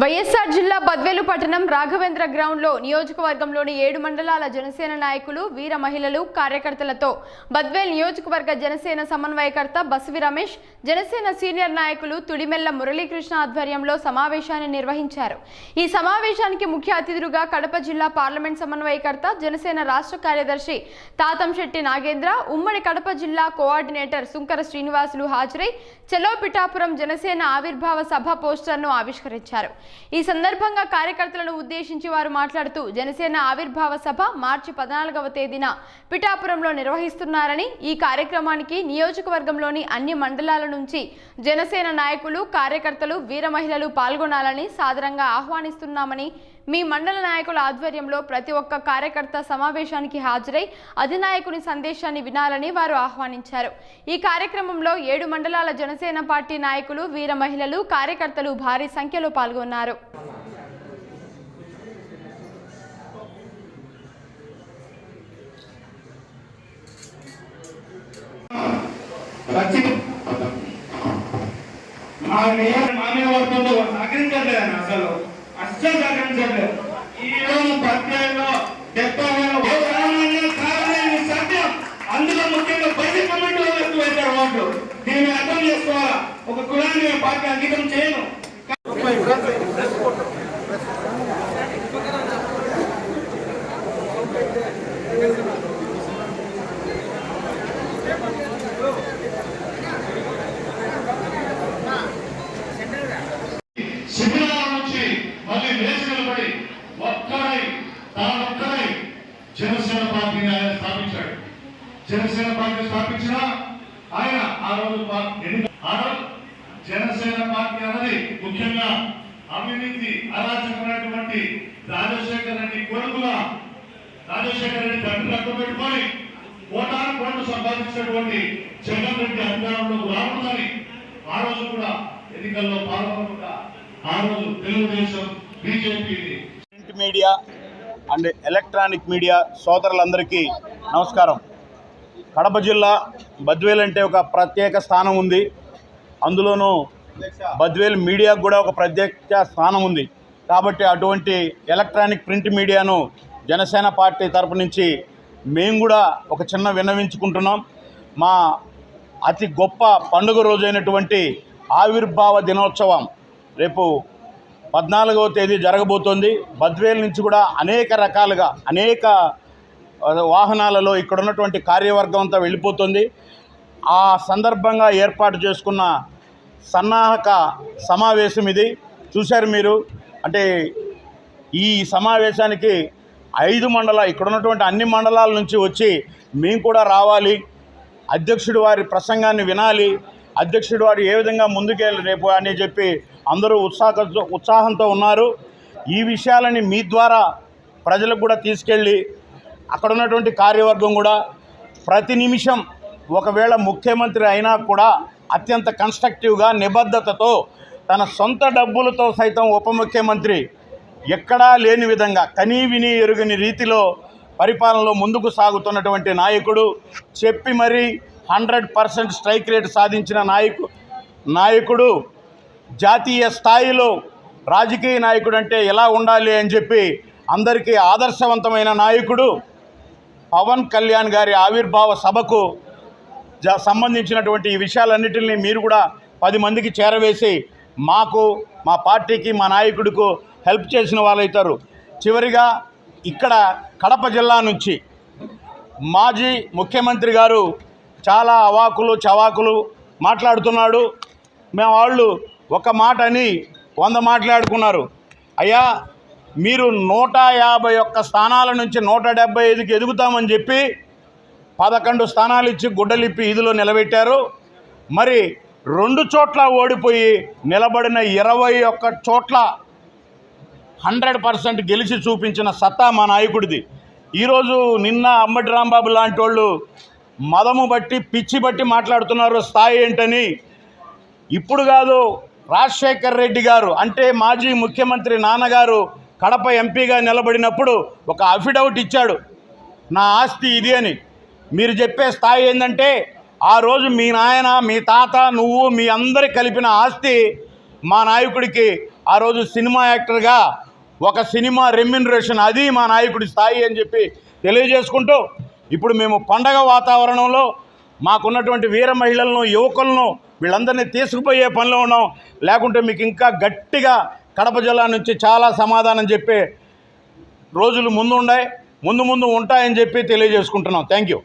వైఎస్ఆర్ జిల్లా బద్వేలు పట్టణం రాఘవేంద్ర గ్రౌండ్లో నియోజకవర్గంలోని ఏడు మండలాల జనసేన నాయకులు వీర మహిళలు కార్యకర్తలతో బద్వేల్ నియోజకవర్గ జనసేన సమన్వయకర్త బసవి రమేష్ జనసేన సీనియర్ నాయకులు తుడిమెల్ల మురళీకృష్ణ ఆధ్వర్యంలో సమావేశాన్ని నిర్వహించారు. ఈ సమావేశానికి ముఖ్య అతిథులుగా కడప జిల్లా పార్లమెంట్ సమన్వయకర్త జనసేన రాష్ట్ర కార్యదర్శి తాతంశెట్టి నాగేంద్ర ఉమ్మడి కడప జిల్లా కోఆర్డినేటర్ సుంకర శ్రీనివాసులు హాజరై చెలో పిఠాపురం జనసేన ఆవిర్భావ సభ పోస్టర్ను ఆవిష్కరించారు. ఈ సందర్భంగా కార్యకర్తలను ఉద్దేశించి వారు మాట్లాడుతూ జనసేన ఆవిర్భావ సభ మార్చి పద్నాలుగవ తేదీన పిఠాపురంలో నిర్వహిస్తున్నారని ఈ కార్యక్రమానికి నియోజకవర్గంలోని అన్ని మండలాల నుంచి జనసేన నాయకులు కార్యకర్తలు వీర మహిళలు పాల్గొనాలని సాదరంగా ఆహ్వానిస్తున్నామని మీ మండల నాయకుల ఆధ్వర్యంలో ప్రతి ఒక్క కార్యకర్త సమావేశానికి హాజరై అధినాయకుని సందేశాన్ని వినాలని వారు ఆహ్వానించారు. ఈ కార్యక్రమంలో ఏడు మండలాల జనసేన పార్టీ నాయకులు వీర మహిళలు కార్యకర్తలు భారీ సంఖ్యలో పాల్గొన్నారు. మా మేయర్ మామయ్య వర్గంలో సహకరించట్లేదు అసలు. అస్సలు ఈ రోజు పద్యాల్లో డెబ్బై సత్యం అందులో ముఖ్యంగా బడ్జెట్ కమిటీ వాళ్ళు వేశారు ఓట్లు దీన్ని అర్థం చేసుకోవాలా ఒక కులాన్ని పార్టీ అంకితం చేయను పార్టీని ఆయన స్థాపించాడు. జనసేన పార్టీ స్థాపించిన ఆయన ఆ రోజు జనసేన పార్టీ అన్నది ముఖ్యంగా అవినీతి అరాచకమైనటువంటి రాజశేఖర రెడ్డి కొడుకుగా రాజశేఖర రెడ్డి తండ్రి రక్తం పెట్టుకొని కోటాను కోట్లు సంపాదించినటువంటి జగన్ రెడ్డి అధికారంలో రావడాన్ని ఆ రోజు కూడా ఎన్నికల్లో పాల్గొనకుండా ఆ రోజు Telugu Desam BJP media and electronic media సోదరులందరికీ నమస్కారం. కడప జిల్లా బద్వేల్ అంటే ఒక ప్రత్యేక స్థానం ఉంది. అందులోనూ బద్వేల్ మీడియాకు కూడా ఒక ప్రత్యేక స్థానం ఉంది. కాబట్టి అటువంటి ఎలక్ట్రానిక్ ప్రింట్ మీడియాను జనసేన పార్టీ తరపు నుంచి మేము కూడా ఒక చిన్న విన్నవించుకుంటున్నాం. మా అతి గొప్ప పండుగ రోజైనటువంటి ఆవిర్భావ దినోత్సవం రేపు పద్నాలుగవ తేదీ జరగబోతోంది. బద్వేల్ నుంచి కూడా అనేక రకాలుగా అనేక వాహనాలలో ఇక్కడ ఉన్నటువంటి కార్యవర్గం అంతా వెళ్ళిపోతుంది. ఆ సందర్భంగా ఏర్పాటు చేసుకున్న సన్నాహక సమావేశం ఇది. చూశారు మీరు? అంటే ఈ సమావేశానికి ఐదు మండల ఇక్కడ ఉన్నటువంటి అన్ని మండలాల నుంచి వచ్చి మేము కూడా రావాలి. అధ్యక్షుడు వారి ప్రసంగాన్ని వినాలి. అధ్యక్షుడు వారు ఏ విధంగా ముందుకెళ్ళి రేపు అని చెప్పి అందరూ ఉత్సాహ ఉత్సాహంతో ఉన్నారు. ఈ విషయాలని మీ ద్వారా ప్రజలకు కూడా తీసుకెళ్ళి అక్కడ ఉన్నటువంటి కార్యవర్గం కూడా ప్రతి నిమిషం ఒకవేళ ముఖ్యమంత్రి అయినా కూడా అత్యంత కన్స్ట్రక్టివ్గా నిబద్ధతతో తన సొంత డబ్బులతో సైతం ఉప ముఖ్యమంత్రి ఎక్కడా లేని విధంగా కనీ విని ఎరుగని రీతిలో పరిపాలనలో ముందుకు సాగుతున్నటువంటి నాయకుడు చెప్పి మరీ హండ్రెడ్ పర్సెంట్ స్ట్రైక్ రేట్ సాధించిన నాయకు నాయకుడు జాతీయ స్థాయిలో రాజకీయ నాయకుడు అంటే ఎలా ఉండాలి అని చెప్పి అందరికీ ఆదర్శవంతమైన నాయకుడు పవన్ కళ్యాణ్ గారి ఆవిర్భావ సభకు జ సంబంధించినటువంటి ఈ విషయాలన్నిటిని మీరు కూడా పది మందికి చేరవేసి మాకు మా పార్టీకి మా నాయకుడికు హెల్ప్ చేసిన వాళ్ళైతారు చివరిగా ఇక్కడ కడప జిల్లా నుంచి మాజీ ముఖ్యమంత్రి గారు చాలా అవాకులు చవాకులు మాట్లాడుతున్నాడు. మేము వాళ్ళు ఒక మాట అని వంద మాట్లాడుకున్నారు. అయ్యా మీరు నూట యాభై ఒక్క స్థానాల నుంచి నూట డెబ్బై ఐదుకి ఎదుగుతామని చెప్పి పదకొండు స్థానాలు ఇచ్చి గుడ్డలిప్పి ఇదిలో నిలబెట్టారు. మరి రెండు చోట్ల ఓడిపోయి నిలబడిన ఇరవై ఒక్క చోట్ల హండ్రెడ్ పర్సెంట్ గెలిచి చూపించిన సత్తా మా నాయకుడిది. ఈరోజు నిన్న అంబటి రాంబాబు లాంటి వాళ్ళు మదము బట్టి పిచ్చి బట్టి మాట్లాడుతున్నారు స్థాయి ఏంటని. ఇప్పుడు కాదు రాజశేఖర్ రెడ్డి గారు అంటే మాజీ ముఖ్యమంత్రి నాన్నగారు కడప ఎంపీగా నిలబడినప్పుడు ఒక అఫిడవిట్ ఇచ్చాడు. నా ఆస్తి ఇది అని. మీరు చెప్పే స్థాయి ఏంటంటే ఆ రోజు మీ నాయన మీ తాత నువ్వు మీ అందరి కలిపిన ఆస్తి మా నాయకుడికి ఆ రోజు సినిమా యాక్టర్గా ఒక సినిమా రెమ్యునరేషన్ అది మా నాయకుడి స్థాయి అని చెప్పి తెలియజేసుకుంటూ ఇప్పుడు మేము పండగ వాతావరణంలో మాకున్నటువంటి వీర మహిళలను యువకులను వీళ్ళందరినీ తీసుకుపోయే పనిలో ఉన్నాం. లేకుంటే మీకు ఇంకా గట్టిగా కడప జిల్లా నుంచి చాలా సమాధానం చెప్పే రోజులు ముందు ఉన్నాయి ముందు ముందు ఉంటాయని చెప్పి తెలియజేసుకుంటున్నాం. Thank you